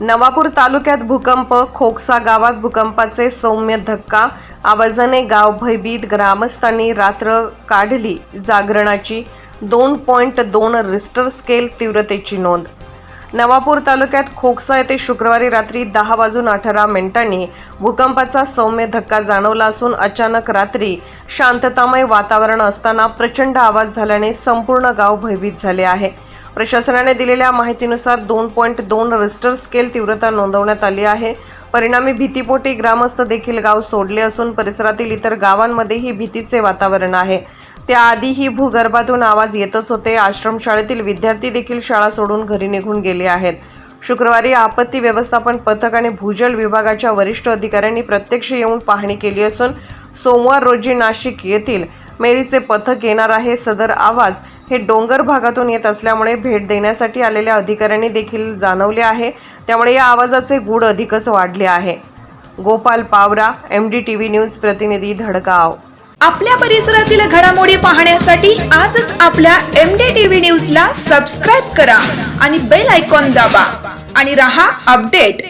नवापूर तालुक्यात भूकंप खोकसा गावात भूकंपाचे सौम्य धक्का आवाजाने गाव भयभीत ग्रामस्थांनी रात्र काढली जागरणाची. दोन पॉईंट दोन रिस्टर स्केल तीव्रतेची नोंद. नवापूर तालुक्यात खोकसा येथे शुक्रवारी रात्री दहा वाजून अठरा मिनिटांनी भूकंपाचा सौम्य धक्का जाणवला असून अचानक रात्री शांततामय वातावरण असताना प्रचंड आवाज झाल्याने संपूर्ण गाव भयभीत झाले आहे. प्रशासनाने दिलेल्या माहितीनुसार दोन पॉईंट दोन रिस्टर स्केल तीव्रता नोंदवण्यात आली आहे. परिणामी भीतीपोटी ग्रामस्थ देखील गाव सोडले असून परिसरातील इतर गावांमध्येही भीतीचे वातावरण आहे. त्याआधीही भूगर्भातून आवाज येतच होते. आश्रमशाळेतील विद्यार्थी देखील शाळा सोडून घरी निघून गेले आहेत. शुक्रवारी आपत्ती व्यवस्थापन पथक आणि भूजल विभागाच्या वरिष्ठ अधिकाऱ्यांनी प्रत्यक्ष येऊन पाहणी केली असून सोमवार रोजी नाशिक येथील मेरीचे पथक येणार आहे. सदर आवाज हे डोंगर भागातून येत असल्यामुळे भेट देण्यासाठी आलेल्या अधिकाऱ्यांनी देखील जाणवले आहे. त्यामुळे या आवाजाचे गूढ अधिकच वाढले आहे. Gopal Pawara M D T V news प्रतिनिधी धडगाव. आपल्या परिसरातील घडामोडी पाहण्यासाठी आजच आपल्या एम डी टीव्ही न्यूज ला सबस्क्राईब करा आणि बेल आयकॉन दाबा. आणि रहा अपडेट.